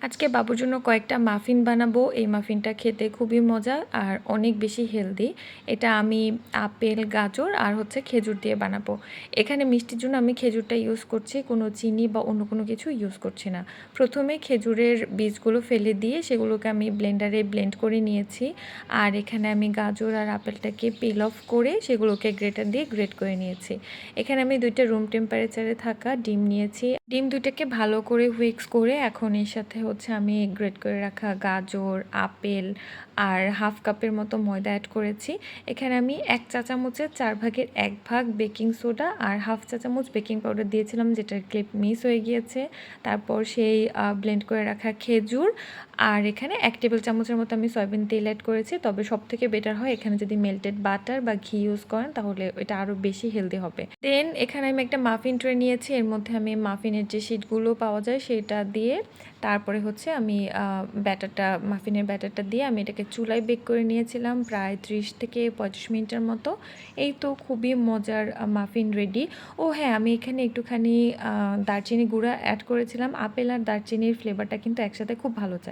আজকে বাবুর জন্য কয়েকটা মাফিন বানাবো। এই মাফিনটা খেতে খুবই মজা আর অনেক বেশি হেলদি। এটা আমি আপেল, গাজর আর হচ্ছে খেজুর দিয়ে বানাবো। এখানে মিষ্টির জন্য আমি খেজুরটা ইউজ করছি, কোনো চিনি বা অন্য কোনো কিছু ইউজ করছি না। প্রথমে খেজুরের বীজগুলো ফেলে দিয়ে সেগুলোকে আমি ব্লেন্ডারে ব্লেন্ড করে নিয়েছি। আর এখানে আমি গাজর আর আপেলটাকে পিল অফ করে সেগুলোকে গ্রেটার দিয়ে গ্রেট করে নিয়েছি। এখানে আমি দুইটা রুম টেম্পারেচারে থাকা ডিম নিয়েছি। ডিম দুইটাকে ভালো করে হুইক্স করে এখন এর সাথে হচ্ছে আমি গ্রেট করে রাখা গাজর, আপেল আর হাফ কাপের মতো ময়দা অ্যাড করেছি। এখানে আমি এক চা চামচের চার ভাগের এক ভাগ বেকিং সোডা আর হাফ চা চামচ বেকিং পাউডার দিয়েছিলাম, যেটার ক্লিপ মিস হয়ে গিয়েছে। তারপর সেই ব্লেন্ড করে রাখা খেজুর আর এখানে এক টেবিল চামচের মতো আমি সয়াবিন তেল অ্যাড করেছি। তবে সব থেকে বেটার হয় এখানে যদি মেল্টেড বাটার বা ঘি ইউজ করেন, তাহলে এটা আরও বেশি হেলদি হবে। দেন এখানে আমি একটা মাফিন ট্রে নিয়েছি। এর মধ্যে আমি মাফিনের যে শিটগুলো পাওয়া যায়, সেটা দিয়ে তারপরে হচ্ছে আমি ব্যাটারটা, মাফিনের ব্যাটারটা দিয়ে আমি এটাকে চুলায় বেক করে নিয়েছিলাম প্রায় ত্রিশ থেকে পঁয়ত্রিশ মিনিটের মতো। এই তো খুবই মজার মাফিন রেডি। ও হ্যাঁ আমি এখানে একটুখানি দারচিনি গুঁড়া অ্যাড করেছিলাম। আপেল আর দারচিনির ফ্লেভারটা কিন্তু একসাথে খুব ভালো চায়